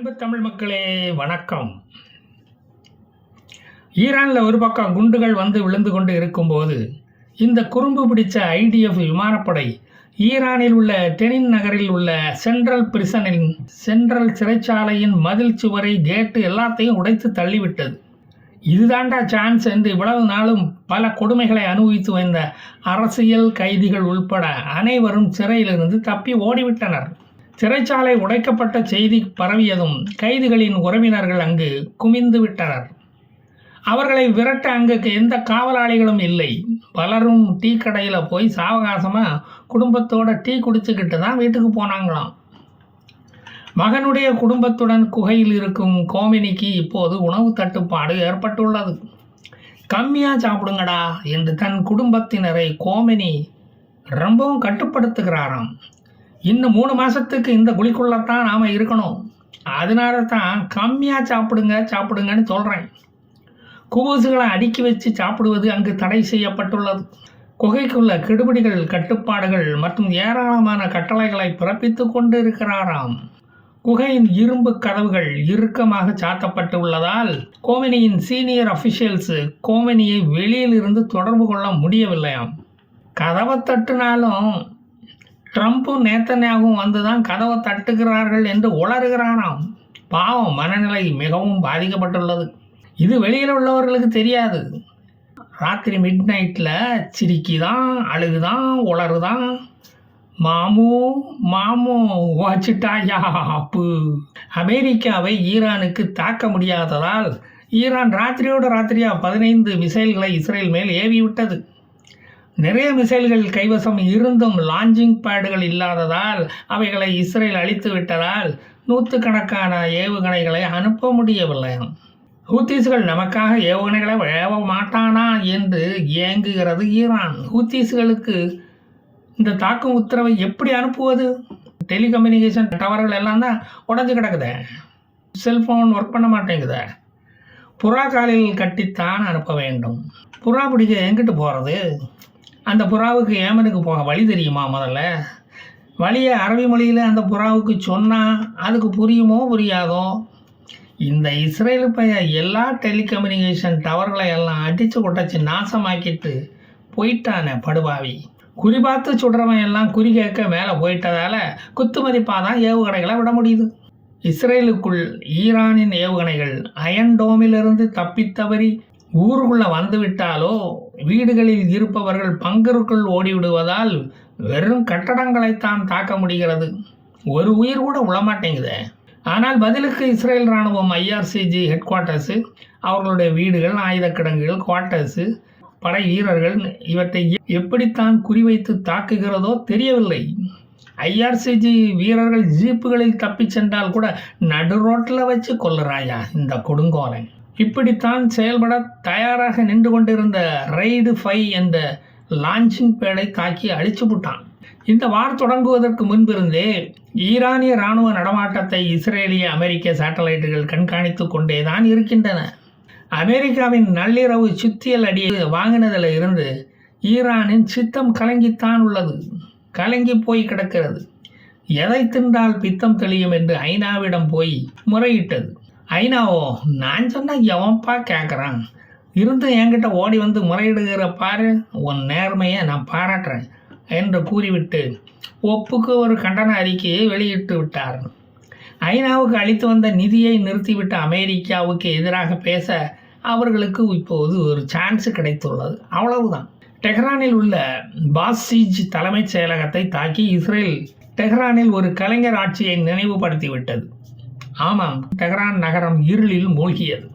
அன்பு தமிழ் மக்களே வணக்கம். ஈரானில் ஒரு பக்கம் குண்டுகள் வந்து விழுந்து கொண்டு இருக்கும்போது இந்த குறும்பு பிடித்த ஐடிஎஃப் விமானப்படை ஈரானில் உள்ள டெனின் நகரில் உள்ள சென்ட்ரல் பிரிசனின் சென்ட்ரல் சிறைச்சாலையின் மதில் சுவரை கேட்டு எல்லாத்தையும் உடைத்து தள்ளிவிட்டது. இதுதாண்டா சான்ஸ் என்று இவ்வளவு நாளும் பல கொடுமைகளை அனுபவித்து வந்த அரசியல் கைதிகள் உள்பட அனைவரும் சிறையிலிருந்து தப்பி ஓடிவிட்டனர். சிறைச்சாலை உடைக்கப்பட்ட செய்தி பரவியதும் கைதிகளின் உறவினர்கள் அங்கு குமிந்து விட்டனர். அவர்களை விரட்ட அங்கு எந்த காவலாளிகளும் இல்லை. பலரும் டீ கடையில் போய் சாவகாசமாக குடும்பத்தோட டீ குடிச்சுக்கிட்டு தான் வீட்டுக்கு போனாங்களாம். மகனுடைய குடும்பத்துடன் குகையில் இருக்கும் கோமினிக்கு இப்போது உணவு தட்டுப்பாடு ஏற்பட்டுள்ளது. கம்மியாக சாப்பிடுங்கடா என்று தன் குடும்பத்தினரை கோமினி ரொம்பவும் கட்டுப்படுத்துகிறாராம். இன்னும் மூணு மாதத்துக்கு இந்த குழிக்குள்ளத்தான் நாம் இருக்கணும். அதனால தான் கம்மியாக சாப்பிடுங்க சாப்பிடுங்கன்னு சொல்கிறேன் குபூசுகளை அடுக்கி வச்சு சாப்பிடுவது அங்கு தடை செய்யப்பட்டுள்ளது. குகைக்குள்ள கெடுபிடிகள் கட்டுப்பாடுகள் மற்றும் ஏராளமான கட்டளைகளை பிறப்பித்து கொண்டு இருக்கிறாராம் குகையின் இரும்பு கதவுகள் இறுக்கமாக சாத்தப்பட்டு உள்ளதால் கோமினியின் சீனியர் அஃபிஷியல்ஸு கோமினியை வெளியிலிருந்து தொடர்பு கொள்ள முடியவில்லையாம். கதவை தட்டுனாலும் ட்ரம்ப்பும் நேத்தன்யாகவும் வந்து தான் கதவை தட்டுகிறார்கள் என்று உளறுகிறானாம். பாவம் மனநிலை மிகவும் பாதிக்கப்பட்டுள்ளது. இது வெளியில் உள்ளவர்களுக்கு தெரியாது. ராத்திரி மிட் நைட்டில் சிரிக்கிதான் அழுகுதான் உளறுதான். மாமு மாமு வச்சுட்டாயா அப்பு. அமெரிக்காவை ஈரானுக்கு தாக்க முடியாததால் ஈரான் ராத்திரியோடு ராத்திரியா பதினைந்து மிசைல்களை இஸ்ரேல் மேல் ஏவி விட்டது நிறைய மிசைல்கள் கைவசம் இருந்தும் லாஞ்சிங் பேடுகள் இல்லாததால் அவைகளை இஸ்ரேல் அழித்து விட்டதால் நூற்றுக்கணக்கான ஏவுகணைகளை அனுப்ப முடியவில்லை. ஹூத்தீஸ்கள் நமக்காக ஏவுகணைகளை ஏவ மாட்டானா என்று ஏங்குகிறது ஈரான். ஹூத்தீஸ்களுக்கு இந்த தாக்கும் உத்தரவை எப்படி அனுப்புவது? டெலிகம்யூனிகேஷன் டவர்கள் எல்லாம் தான் உடஞ்சி கிடக்குதே. செல்ஃபோன் ஒர்க் பண்ண மாட்டேங்குத. புறா காலில் கட்டித்தான் அனுப்ப வேண்டும். புறா பிடிக்க எங்கிட்டு போகிறது அந்த புறாவுக்கு ஏமனுக்கு போக வழி தெரியுமா முதல்ல? வழியை அரபி மொழியில் அந்த புறாவுக்கு சொன்னால் அதுக்கு புரியுமோ புரியாதோ? இந்த இஸ்ரேலு பையன் எல்லா டெலிகம்யூனிகேஷன் டவர்களை எல்லாம் அடித்து கொட்டச்சு நாசமாக்கிட்டு போயிட்டானே படுபாவி. குறிபார்த்து சுடுறவன் எல்லாம் குறி கேட்க மேலே போயிட்டதால குத்துமதிப்பாக தான் ஏவுகணைகளை விட முடியுது. இஸ்ரேலுக்குள் ஈரானின் ஏவுகணைகள் அயன்டோமிலிருந்து தப்பித்தவறி ஊருக்குள்ளே வந்துவிட்டாலோ வீடுகளில் இருப்பவர்கள் பங்கருக்குள் ஓடிவிடுவதால் வெறும் கட்டடங்களைத்தான் தாக்க முடிகிறது. ஒரு உயிர் கூட உளமாட்டேங்குதே ஆனால் பதிலுக்கு இஸ்ரேல் இராணுவம் ஐஆர்சிஜி ஹெட் குவார்ட்டர்ஸு அவர்களுடைய வீடுகள் ஆயுத கிடங்குகள் குவார்ட்டர்ஸு படை வீரர்கள் இவற்றை எப்படித்தான் குறிவைத்து தாக்குகிறதோ தெரியவில்லை. ஐஆர்சிஜி வீரர்கள் ஜீப்புகளில் தப்பிச் சென்றால் கூட நடு ரோட்டில் வச்சு கொல்லுறாயா இந்த கொடுங்கோலை இப்படித்தான் செயல்பட தயாராக நின்று கொண்டிருந்த ரைடு ஃபை என்ற லான்ச்சிங் பேடை தாக்கி அழிச்சு விட்டான் இந்த வார் தொடங்குவதற்கு முன்பிருந்தே ஈரானிய இராணுவ நடமாட்டத்தை இஸ்ரேலிய அமெரிக்க சேட்டலைட்டுகள் கண்காணித்து கொண்டே தான் இருக்கின்றன. அமெரிக்காவின் நள்ளிரவு சுத்தியல் அடியை வாங்கினதில் இருந்து ஈரானின் சித்தம் கலங்கித்தான் உள்ளது. கலங்கி போய் கிடக்கிறது. எதை தின்றால் பித்தம் தெளியும் என்று ஐநாவிடம் போய் முறையிட்டது. ஐநாவோ நான் சொன்னால் எவன்ப்பா கேட்குறான் இருந்து என்கிட்ட ஓடி வந்து முறையிடுகிற பாரு உன் நேர்மையை நான் பாராட்டுறேன் என்று கூறிவிட்டு ஒப்புக்கு ஒரு கண்டன அறிக்கையை வெளியிட்டு விட்டார். ஐநாவுக்கு அளித்து வந்த நிதியை நிறுத்திவிட்ட அமெரிக்காவுக்கு எதிராக பேச அவர்களுக்கு இப்போது ஒரு சான்ஸ் கிடைத்துள்ளது. அவ்வளவுதான். டெஹ்ரானில் உள்ள பாசிஜ் தலைமைச் செயலகத்தை தாக்கி இஸ்ரேல் டெஹ்ரானில் ஒரு கலைஞர் ஆட்சியை நினைவுபடுத்திவிட்டது. ஆமாம் டெஹ்ரான் நகரம் இருளில் மூழ்கியது.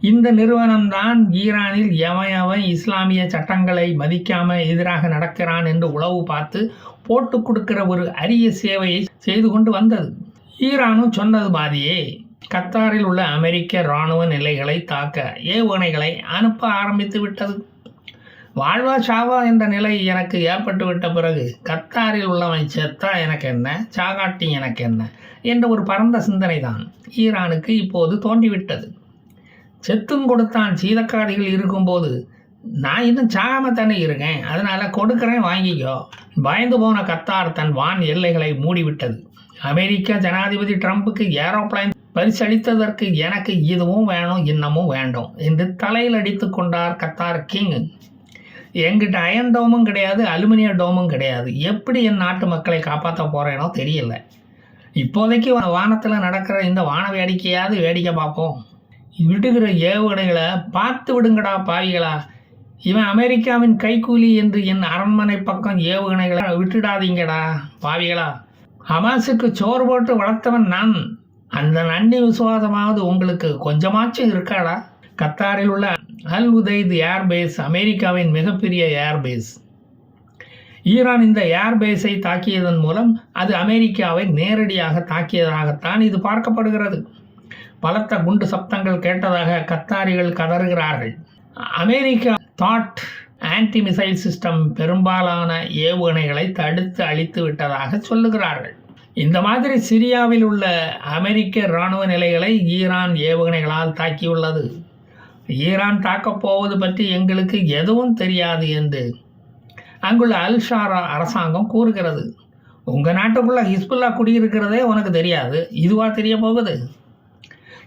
இந்த நிறுவனம்தான் ஈரானில் எவன் எவன் இஸ்லாமிய சட்டங்களை மதிக்காம எதிராக நடக்கிறான் என்று உளவு பார்த்து போட்டு கொடுக்கிற ஒரு அரிய சேவையை செய்து கொண்டு வந்தது. ஈரானும் சொன்னது மாதிரியே கத்தாரில் உள்ள அமெரிக்க இராணுவ நிலைகளை தாக்க ஏவுகணைகளை அனுப்ப ஆரம்பித்து விட்டது. வாழ்வா சாவா என்ற நிலை எனக்கு ஏற்பட்டு விட்ட பிறகு கத்தாரில் உள்ளவன் செத்தா எனக்கு என்ன சாகாட்டி எனக்கு என்ன என்ற ஒரு பரந்த சிந்தனை தான் ஈரானுக்கு இப்போது தோன்றிவிட்டது. செத்தும் கொடுத்தான் சீதக்காரிகள் இருக்கும்போது நான் இன்னும் சாகாம தானே இருக்கேன். அதனால் கொடுக்குறேன் வாங்கிக்கோ. பயந்து போன கத்தார் தன் வான் எல்லைகளை மூடிவிட்டது. அமெரிக்க ஜனாதிபதி ட்ரம்புக்கு ஏரோப்ளைன் பரிசளித்ததற்கு எனக்கு இதுவும் வேணும் இன்னமும் வேண்டும் என்று தலையில் அடித்து கொண்டார் கத்தார் கிங். எங்கிட்ட அயன் டோமும் கிடையாது அலுமினிய டோமும் கிடையாது. எப்படி என் நாட்டு மக்களை காப்பாற்ற போகிறேனோ தெரியல. இப்போதைக்கு வானத்தில் நடக்கிற இந்த வான வேடிக்கையாவது வேடிக்கை பார்ப்போம். விடுகிற ஏவுகணைகளை பார்த்து விடுங்கடா பாவிகளா. இவன் அமெரிக்காவின் கைக்கூலி என்று என் அரண்மனை பக்கம் ஏவுகணைகளை விட்டுடாதீங்கடா பாவிகளா. ஹமாஸுக்கு சோறு போட்டு வளர்த்தவன் நான். அந்த நன்றி விசுவாசமாவது உங்களுக்கு கொஞ்சமாச்சும் இருக்காடா. கத்தாரில் உள்ள அல் உதைத் ஏர்பேஸ் அமெரிக்காவின் மிகப்பெரிய ஏர்பேஸ். ஈரான் இந்த ஏர்பேஸை தாக்கியதன் மூலம் அது அமெரிக்காவை நேரடியாக தாக்கியதாகத்தான் இது பார்க்கப்படுகிறது. பலத்த குண்டு சப்தங்கள் கேட்டதாக கத்தாரிகள் கதறுகிறார்கள். அமெரிக்கா தாட் ஆன்டி மிசைல் சிஸ்டம் பெரும்பாலான ஏவுகணைகளை தடுத்து அழித்து விட்டதாக சொல்லுகிறார்கள். இந்த மாதிரி சிரியாவில் உள்ள அமெரிக்க இராணுவ நிலைகளை ஈரான் ஏவுகணைகளால் தாக்கியுள்ளது. ஈரான் தாக்கப் போவது பற்றி எங்களுக்கு எதுவும் தெரியாது என்று அங்குள்ள அல் ஷாரா அரசாங்கம் கூறுகிறது. உங்கள் நாட்டுக்குள்ளே ஹிஸ்புல்லா குடியிருக்கிறதே உனக்கு தெரியாது. இதுவாக தெரிய போகுது?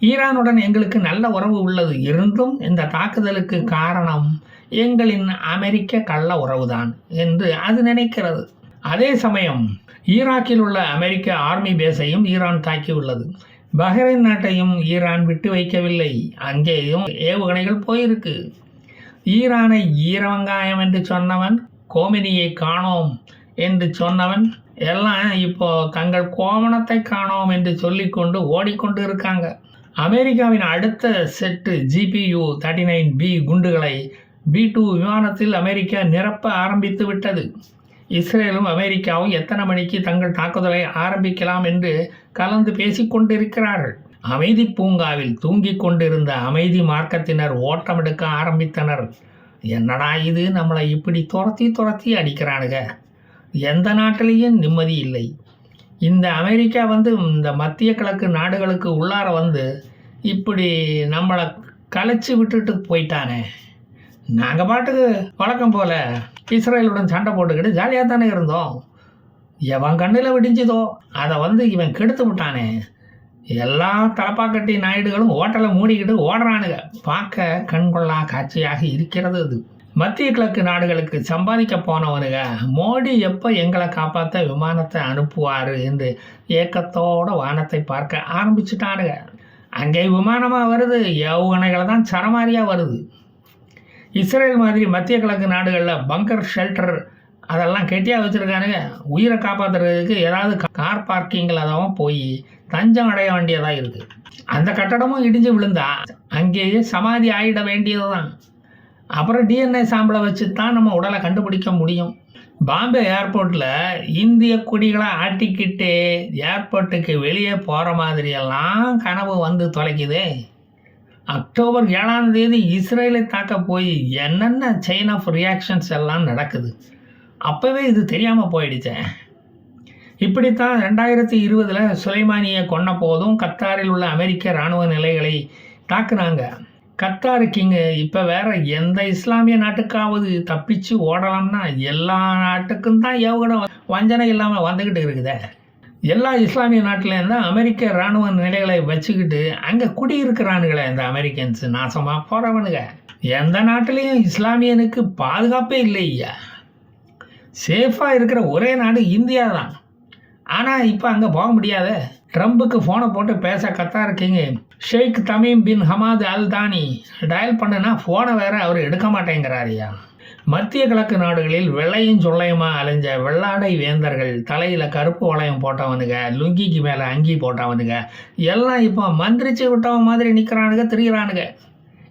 ஈரானுடன் எங்களுக்கு நல்ல உறவு உள்ளது. இருந்தும் இந்த தாக்குதலுக்கு காரணம் எங்களின் அமெரிக்க கள்ள உறவுதான் என்று அது நினைக்கிறது. அதே சமயம் ஈராக்கில் உள்ள அமெரிக்க ஆர்மி பேஸையும் ஈரான் தாக்கியுள்ளது. பஹ்ரைன் நாட்டையும் ஈரான் விட்டு வைக்கவில்லை. அங்கேயும் ஏவுகணைகள் போயிருக்கு. ஈரானை ஈரவங்காயம் என்று சொன்னவன் கோமினியை காணோம் என்று சொன்னவன் எல்லாம் இப்போ தங்கள் கோமணத்தை காணோம் என்று சொல்லிக்கொண்டு ஓடிக்கொண்டு இருக்காங்க அமெரிக்காவின் அடுத்த set GBU thirty nine B குண்டுகளை பி டூ விமானத்தில் அமெரிக்கா நிரப்ப ஆரம்பித்து விட்டது. இஸ்ரேலும் அமெரிக்காவும் எத்தனை மணிக்கு தங்கள் தாக்குதலை ஆரம்பிக்கலாம் என்று கலந்து பேசிக்கொண்டிருக்கிறார்கள். அமைதி பூங்காவில் தூங்கிக் கொண்டிருந்த அமைதி மார்க்கத்தினர் ஓட்டமெடுக்க ஆரம்பித்தனர். என்னடா இது? நம்மளை இப்படி துரத்தி துரத்தி அடிக்கிறானுங்க. எந்த நாட்டிலையும் நிம்மதி இல்லை. இந்த அமெரிக்கா வந்து இந்த மத்திய கிழக்கு நாடுகளுக்கு உள்ளார வந்து இப்படி நம்மளை கலைச்சி விட்டுட்டு போயிட்டானே. நாங்கள் பாட்டுக்கு வழக்கம் போல் இஸ்ரேலுடன் சண்டை போட்டுக்கிட்டு ஜாலியாக தானே இருந்தோம். எவன் கண்ணில் விடிஞ்சுதோ அதை வந்து இவன் கெடுத்து விட்டானே. எல்லா தலப்பாக்கட்டி நாயுடுகளும் ஓட்டலை மூடிக்கிட்டு ஓடுறானுங்க. பார்க்க கண்கொள்ளா காட்சியாக இருக்கிறது அது. மத்திய கிழக்கு நாடுகளுக்கு சம்பாதிக்க போனவனுங்க மோடி எப்போ எங்களை காப்பாற்ற விமானத்தை அனுப்புவார் என்று ஏக்கத்தோட வானத்தை பார்க்க ஆரம்பிச்சுட்டானுங்க. அங்கே விமானமாக வருது யவுகணைகளை தான் சரமாரியாக வருது. இஸ்ரேல் மாதிரி மத்திய கிழக்கு நாடுகளில் பங்கர் ஷெல்டர் அதெல்லாம் கெட்டியாக வச்சுருக்கானுங்க. உயிரை காப்பாற்றுறதுக்கு ஏதாவது கார் பார்க்கிங்கில் அதான் போய் தஞ்சம் அடைய வேண்டியதாக இருக்குது அந்த கட்டடமும் இடிஞ்சு விழுந்தா அங்கேயே சமாதி ஆகிட வேண்டியது தான் அப்புறம் டிஎன்ஏ சாம்பிளை வச்சு தான் நம்ம உடலை கண்டுபிடிக்க முடியும். பாம்பே ஏர்போர்ட்டில் இந்திய கொடிகளை ஆட்டிக்கிட்டு ஏர்போர்ட்டுக்கு வெளியே போகிற மாதிரியெல்லாம் கனவு வந்து தொலைக்குதே. அக்டோபர் ஏழாம் தேதி இஸ்ரேலை தாக்க போய் என்னென்ன செயின் ஆஃப் ரியாக்ஷன்ஸ் எல்லாம் நடக்குது? அப்போவே இது தெரியாமல் போயிடுச்சேன் இப்படித்தான் ரெண்டாயிரத்தி இருபதில் சுலைமானியை கொன்ன போதும் கத்தாரில் உள்ள அமெரிக்க இராணுவ நிலைகளை தாக்குனாங்க. கத்தாருக்கு இங்கே இப்போ வேற எந்த இஸ்லாமிய நாட்டுக்காவது தப்பிச்சு ஓடலாம்னா எல்லா நாட்டுக்கும் தான் ஏவுகணை வஞ்சனை இல்லாமல் வந்துக்கிட்டு இருக்குதே. எல்லா இஸ்லாமிய நாட்டிலேருந்து தான் அமெரிக்க இராணுவ நிலைகளை வச்சுக்கிட்டு அங்கே குடியிருக்கிறானுங்களே இந்த அமெரிக்கன்ஸ். நாசமாக போகிறவனுங்க எந்த நாட்டிலையும் இஸ்லாமியனுக்கு பாதுகாப்பே இல்லையா சேஃபாக இருக்கிற ஒரே நாடு இந்தியா தான் ஆனால் இப்போ அங்கே போக முடியாத. ட்ரம்புக்கு ஃபோனை போட்டு பேச கத்தா இருக்கீங்க. Sheikh Tamim bin Hamad Al Thani. Dial பண்ணுனா ஃபோனை வேற அவர் எடுக்க மாட்டேங்கிறாரியா மத்திய கிழக்கு நாடுகளில் வெள்ளையும் சொல்லையுமா அலைஞ்ச வெள்ளாடை வேந்தர்கள் தலையில் கருப்பு வளையம் போட்டவனுங்க லுங்கிக்கு மேலே அங்கி போட்டவனுங்க எல்லாம் இப்போ மந்திரிச்சு விட்டவன் மாதிரி நிற்கிறானுங்க திரிகிறானுங்க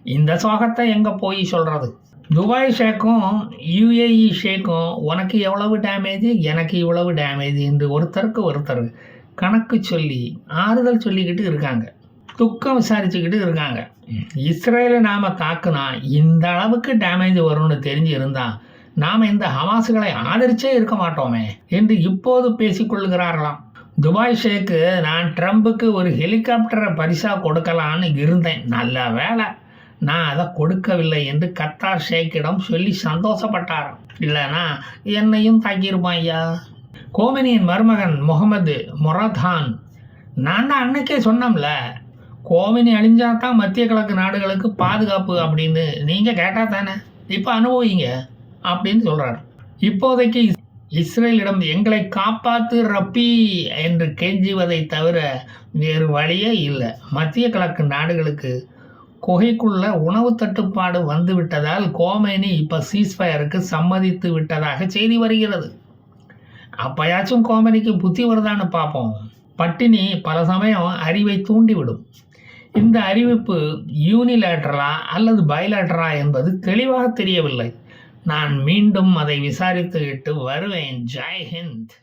இந்த சோகத்தை எங்கே போய் சொல்கிறது துபாய் ஷேக்கும் யுஏஇ ஷேக்கும் உனக்கு எவ்வளவு டேமேஜ் எனக்கு இவ்வளவு டேமேஜ் என்று ஒருத்தருக்கு ஒருத்தர் கணக்கு சொல்லி ஆறுதல் சொல்லிக்கிட்டு இருக்காங்க. துக்கம் விசாரிச்சுக்கிட்டு இருக்காங்க. இஸ்ரேலை நாம் தாக்குனா இந்த அளவுக்கு டேமேஜ் வரும்னு தெரிஞ்சு இருந்தால் நாம் இந்த ஹமாஸுகளை ஆதரிச்சே இருக்க மாட்டோமே என்று இப்போது பேசிக்கொள்கிறார்களாம். துபாய் ஷேக்கு நான் ட்ரம்புக்கு ஒரு ஹெலிகாப்டரை பரிசாக கொடுக்கலான்னு இருந்தேன். நல்ல வேலை நான் அதை கொடுக்கவில்லை என்று கத்தார் ஷேக்கிடம் சொல்லி சந்தோஷப்பட்டார் இல்லைனா என்னையும் தாக்கியிருப்பான் ஐயா. கோமினியின் மருமகன் முகமது மொரதான் நான் தான் அன்னைக்கே சொன்னோம்ல கோமினி அழிஞ்சா தான் மத்திய கிழக்கு நாடுகளுக்கு பாதுகாப்பு அப்படின்னு நீங்கள் கேட்டால் தானே? இப்போ அனுபவிங்க அப்படின்னு சொல்கிறார் இப்போதைக்கு இஸ்ரேலிடம் எங்களை காப்பாத்து ரப்பி என்று கெஞ்சுவதை தவிர வேறு வழியே இல்லை. மத்திய கிழக்கு நாடுகளுக்கு குகைக்குள்ள உணவு தட்டுப்பாடு வந்து விட்டதால் கோமேனி இப்போ சீஸ்ஃபயருக்கு சம்மதித்து விட்டதாக செய்தி வருகிறது. அப்பயாச்சும் கோமேனிக்கு புத்தி வருதான்னு பார்ப்போம் பட்டினி பல சமயம் அறிவை தூண்டிவிடும். இந்த அறிவிப்பு யூனிலேட்டரா அல்லது பயலேட்டரா என்பது தெளிவாக தெரியவில்லை. நான் மீண்டும் அதை விசாரித்துவிட்டு வருவேன். ஜெய்ஹிந்த்